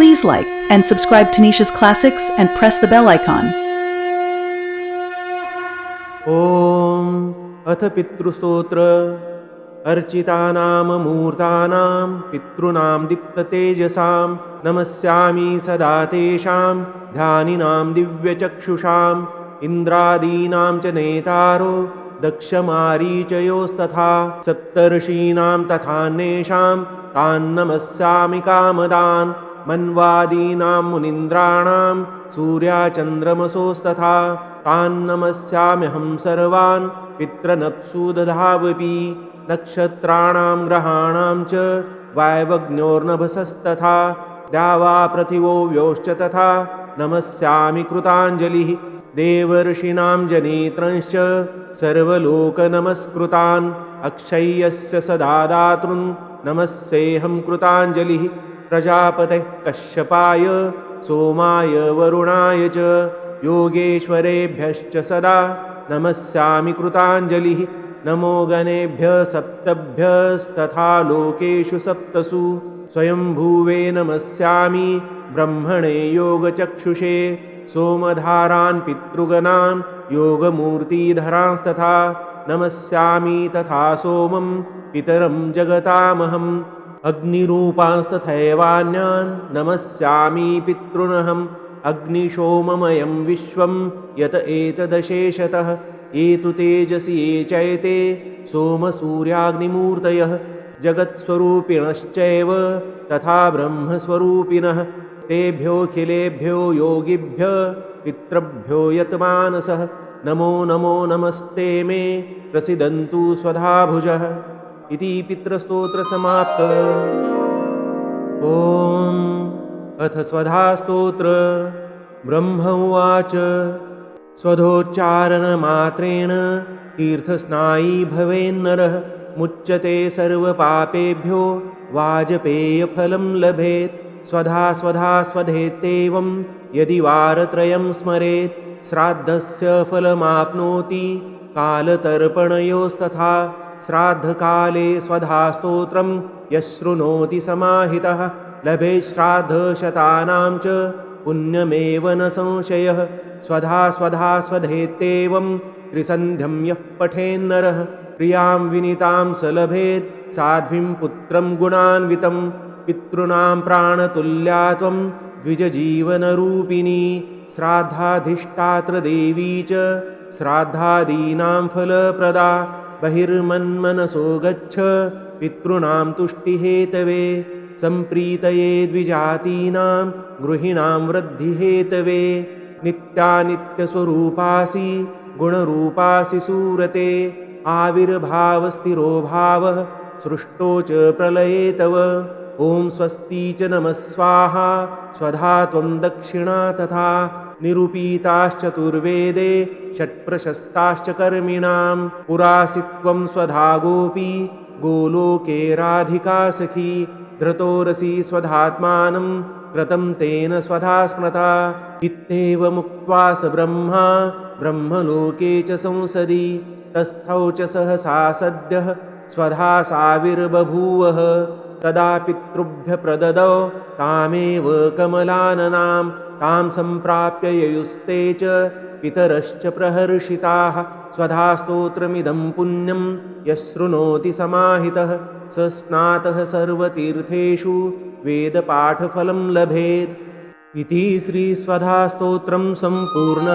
Please like and subscribe to Nisha's Classics and press the bell icon. ॐ अथ पितृस्तोत्र अर्चितानां मूर्तानां पितॄणां दीप्ततेजसां नमस्यामि सदा तेषां ध्यानिनां दिव्यचक्षुषाम् इन्द्रादीनां च नेतारो दक्षमारीचयोस्तथा सप्तर्षीणां तथान्येषां तान्नमस्यामि कामदान् मन्वादीनां मुनीन्द्राणां सूर्याचन्द्रमसोस्तथा तान्नमस्याम्यहं सर्वान् पितृनप्सु दधावपि नक्षत्राणां ग्रहाणां च वायवग्न्योर्नभसस्तथा द्यावा पृथिवो व्योश्च तथा नमस्यामि कृताञ्जलिः देवर्षीणां जनेत्रंश्च सर्वलोकनमस्कृतान् अक्षय्यस्य सदा दातॄन् नमस्सेऽहं कृताञ्जलिः प्रजापतेः कश्यपाय सोमाय वरुणाय च योगेश्वरेभ्यश्च सदा नमस्यामि कृताञ्जलिः। नमो गणेभ्यः सप्तभ्यस्तथा लोकेषु सप्तसु। स्वयंभुवे नमस्यामि ब्रह्मणे योगचक्षुषे। सोमधारान् पितृगणान् योगमूर्तिधरांस्तथा नमस्यामि तथा सोमं पितरं जगतामहम् अग्निरूपांस्तथैवान्यान् नमस्यामि पितॄनहम्। अग्निशोममयं विश्वं यत एतदशेषतः। ये तु तेजसि ये चैते सोमसूर्याग्निमूर्तयः। जगत्स्वरूपिणश्चैव तथा ब्रह्मस्वरूपिणः। तेभ्योऽखिलेभ्यो योगिभ्यः पितृभ्यो यतमानसः। नमो नमो नमस्ते मे प्रसिदन्तु स्वधाभुजः इति पितृस्तोत्रसमाप्त। ॐ अथ स्वधास्तोत्र। ब्रह्म उवाच। स्वधोच्चारणमात्रेण तीर्थस्नायी भवेन्नरः मुच्यते सर्वपापेभ्यो वाजपेयफलं लभेत्। स्वधा स्वधा स्वधेत्येवं यदि वारत्रयं स्मरेत्। श्राद्धस्य फलमाप्नोति कालतर्पणयोस्तथा श्राद्धकाले स्वधास्तोत्रं यशृणोति समाहितः। लभे श्राद्धशतानां च पुण्यमेव न संशयः। स्वधा स्वधा स्वधेत्येवं त्रिसन्ध्यं यः पठेन्नरः। प्रियां विनितां स लभेत्। साध्वीं पुत्रं गुणान्वितं। पितॄणां प्राणतुल्या त्वं द्विजजीवनरूपिणी। श्राद्धाधिष्ठात्रदेवी च श्राद्धादीनां फलप्रदा बहिर्मन्मनसो गच्छ। पितॄणां तुष्टिहेतवे। सम्प्रीतये द्विजातीनां गृहिणां वृद्धिहेतवे। नित्यानित्यस्वरूपासि गुणरूपासि सूरते। आविर्भावस्थिरो भावः सृष्टो च प्रलये तव ॐ स्वस्ति च नमः स्वाहा स्वधा त्वं दक्षिणा तथा निरूपिताश्चतुर्वेदे षट्प्रशस्ताश्च कर्मिणां पुरासि त्वं स्वधा गोपी गोलोके राधिका सखी धृतोरसि स्वधात्मानं कृतं तेन स्वधा स्मृता इत्येवमुक्त्वा स ब्रह्मा ब्रह्मलोके च संसदि तस्थौ च सहसा सद्यः स्वधा साविर्बभूवः तदा पितृभ्य प्रददौ तामेव कमलाननां तां सम्प्राप्य ययुस्ते च पितरश्च प्रहर्षिताः स्वधा स्तोत्रमिदं पुण्यं यशृणोति समाहितः स स्नातः सर्वतीर्थेषु वेदपाठफलं लभेत्। इति श्रीस्वधास्तोत्रं सम्पूर्ण